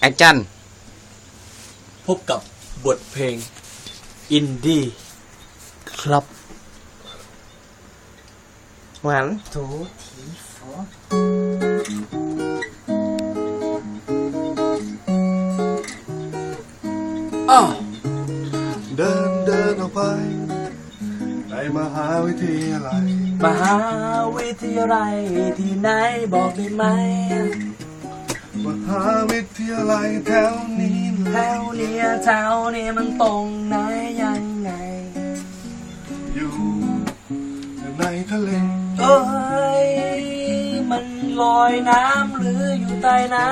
แอคชั่น พบกับบทเพลง อินดี้ครับหวานถูทีฟออ้าวเดินเดินออกไปในมหาวิทยาลัยมหาวิทยาลัยที่ไหนบอกได้ไหม มหาวิทยาลัยแถวนี้แถวเนี้ยแถวเนี้ยมันตรงไหนยังไง อยู่ในทะเลเอ้ยมันลอยน้ำหรืออยู่ใต้น้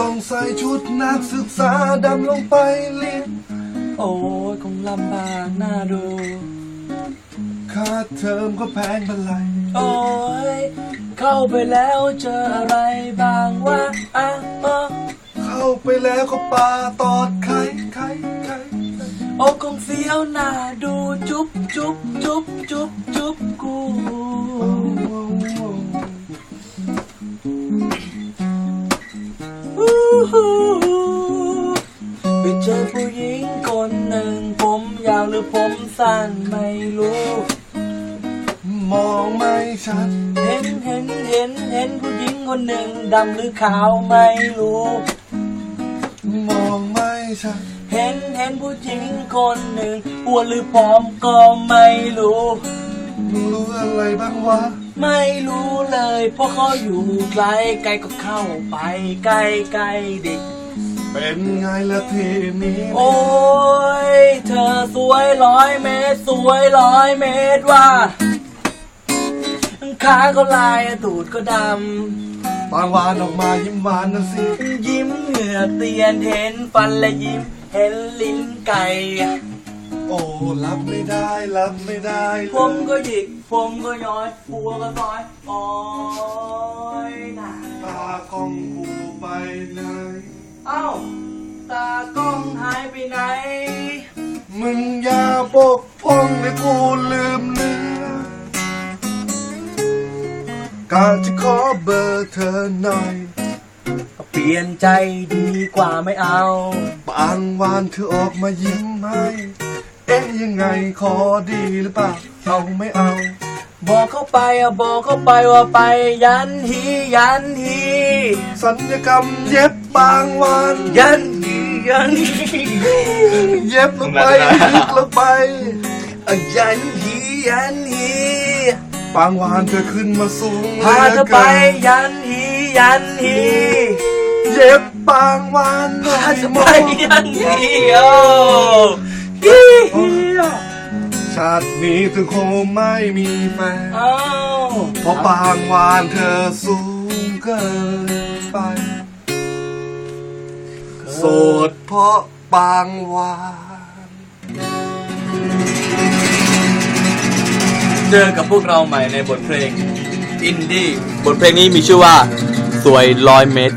ต้องใส่ชุดนักศึกษาดำลงไปเรียนำโอ้ยคงลำบากน่าดู ค่าเทอมก็แพงเป็นไร โอ้ยเข้าไปแล้วเจออะไรบ้างวะอะเออเข้าไปแล้วก็ปลาตอดไข่ไข่ไข่โอ้คงเฟี้ยวหน้าดูจุ๊บจุ๊บจุ๊บจุ๊บจุ๊บกูโอ้โอ้โอ้อู้หูไปเจอผู้หญิงคนหนึ่งผมยาวหรือผมสั้นไม่รู้ มองไม่ชัด เห็นเห็นเห็นเห็นผู้หญิงคนหนึ่งดำหรือขาวไม่รู้ มองไม่ชัด เห็นเห็นผู้หญิงคนหนึ่งอ้วนหรือผอมก็ไม่รู้มึงรู้อะไรบ้างวะ ไม่รู้เลย เพราะเขาอยู่ไกลไกลก็เข้าไปใกล้ใกล้ดิเป็นไงละทีนี้โอ้ย เธอสวยร้อยเมตร สวยร้อยเมตรว่า ขาก็ลายตูดก็ดบางวานออกมายิ้มหวานนะสิำยิ้มเหงื่อเตียนเห็นฟันและยิ้มเห็นลิ้นไก่ โอ้รับไม่ได้รับไม่ได้ผมก็หยิกผมก็ย้อยหัวก็ซอยโอ้ยนะตากล้องกูไปไหนเอ้าตากล้องหายไปไหน มึงอย่าบกพร่องให้กู กาจะขอเบอร์เธอหน่อยเปลี่ยนใจดีกว่าไม่เอา บางวานเธอออกมายิ้มให้เอ๊ะยังไงขอดีหรือเปล่าเอาไม่เอา บอกเข้าไปอะบอกเข้าไปว่าไป ยันฮียันฮีสัญญกรรมเย็บบางวานยันฮียันฮีเย็บลงไปลึกลงไปอะยันฮียันฮี บางวานเธอขึ้นมาสูงพาเธอไปยันฮียันฮีเย็บบางวานหน่อพายเธอมไปองยันฮีโอ้ฮีชาตินี้เธอคงไม่มีแฟนเอ้าเพราะบางวานเธอสูงเกินไป โสดเพราะบางวาน เจอกับพวกเราใหม่ในบทเพลงอินดี้บทเพลงนี้มีชื่อว่า สวยร้อยเมตร